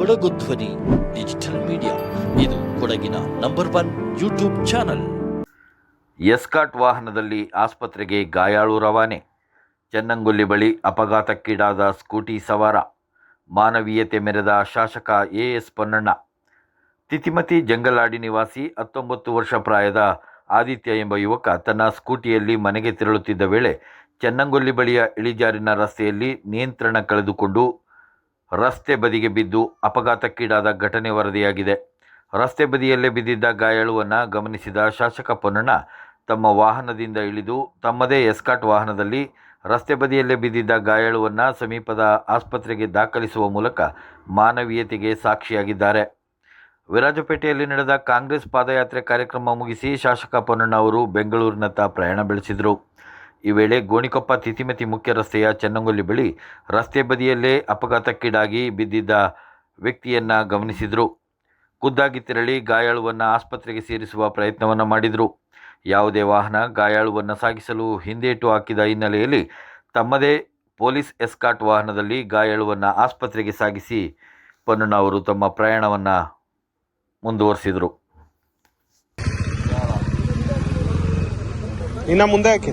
ಕೊಡಗು ಧ್ವನಿ digital media. ಇದು ಕೊಡಗಿನ number one YouTube channel. Escort ವಾಹನದಲ್ಲಿ ಆಸ್ಪತ್ರೆಗೆ ಗಾಯಾಳು ರವಾನೆ. ಚನ್ನಂಗುಲ್ಲಿ ಬಳಿ ಅಪಘಾತಕ್ಕೀಡಾದ ಸ್ಕೂಟಿ ಸವಾರ. ಮಾನವೀಯತೆ ಮೆರೆದ ಶಾಸಕ ಎ ಎಸ್ ಪೊನ್ನಣ್ಣ. ತಿತಿಮತಿ ಜಂಗಲಾಡಿ ನಿವಾಸಿ ಹತ್ತೊಂಬತ್ತು ವರ್ಷ ಪ್ರಾಯದ ಆದಿತ್ಯ ಎಂಬ ಯುವಕ ತನ್ನ ಸ್ಕೂಟಿಯಲ್ಲಿ ಮನೆಗೆ ತೆರಳುತ್ತಿದ್ದ ವೇಳೆ ಚನ್ನಂಗೊಲ್ಲಿ ಬಳಿಯ ಇಳಿಜಾರಿನ ರಸ್ತೆಯಲ್ಲಿ ನಿಯಂತ್ರಣ ಕಳೆದುಕೊಂಡು ರಸ್ತೆ ಬದಿಗೆ ಬಿದ್ದು ಅಪಘಾತಕ್ಕೀಡಾದ ಘಟನೆ ವರದಿಯಾಗಿದೆ. ರಸ್ತೆ ಬದಿಯಲ್ಲೇ ಬಿದ್ದಿದ್ದ ಗಾಯಾಳುವನ್ನು ಗಮನಿಸಿದ ಶಾಸಕ ಪೊನ್ನಣ್ಣ, ತಮ್ಮ ವಾಹನದಿಂದ ಇಳಿದು ತಮ್ಮದೇ ಎಸ್ಕಾಟ್ ವಾಹನದಲ್ಲಿ ರಸ್ತೆ ಬದಿಯಲ್ಲೇ ಬಿದ್ದಿದ್ದ ಗಾಯಾಳುವನ್ನು ಸಮೀಪದ ಆಸ್ಪತ್ರೆಗೆ ದಾಖಲಿಸುವ ಮೂಲಕ ಮಾನವೀಯತೆಗೆ ಸಾಕ್ಷಿಯಾಗಿದ್ದಾರೆ. ವಿರಾಜಪೇಟೆಯಲ್ಲಿ ನಡೆದ ಕಾಂಗ್ರೆಸ್ ಪಾದಯಾತ್ರೆ ಕಾರ್ಯಕ್ರಮ ಮುಗಿಸಿ ಶಾಸಕ ಪೊನ್ನಣ್ಣ ಅವರು ಬೆಂಗಳೂರಿನತ್ತ ಪ್ರಯಾಣ ಬೆಳೆಸಿದರು. ಈ ವೇಳೆ ಗೋಣಿಕೊಪ್ಪ ತಿತಿಮತಿ ಮುಖ್ಯ ರಸ್ತೆಯ ಚೆನ್ನಂಗೊಲ್ಲಿ ಬಳಿ ರಸ್ತೆ ಬದಿಯಲ್ಲೇ ಅಪಘಾತಕ್ಕೀಡಾಗಿ ಬಿದ್ದಿದ್ದ ವ್ಯಕ್ತಿಯನ್ನು ಗಮನಿಸಿದರು. ಖುದ್ದಾಗಿ ತೆರಳಿ ಗಾಯಾಳುವನ್ನು ಆಸ್ಪತ್ರೆಗೆ ಸೇರಿಸುವ ಪ್ರಯತ್ನವನ್ನು ಮಾಡಿದರು. ಯಾವುದೇ ವಾಹನ ಗಾಯಾಳುವನ್ನು ಸಾಗಿಸಲು ಹಿಂದೇಟು ಹಾಕಿದ ಹಿನ್ನೆಲೆಯಲ್ಲಿ ತಮ್ಮದೇ ಪೊಲೀಸ್ ಎಸ್ಕಾಟ್ ವಾಹನದಲ್ಲಿ ಗಾಯಾಳುವನ್ನು ಆಸ್ಪತ್ರೆಗೆ ಸಾಗಿಸಿ ಪೊನ್ನಣ್ಣ ಅವರು ತಮ್ಮ ಪ್ರಯಾಣವನ್ನು ಮುಂದುವರಿಸಿದರು. ಇನ್ನ ಮುಂದೆ ಹಾಕಿ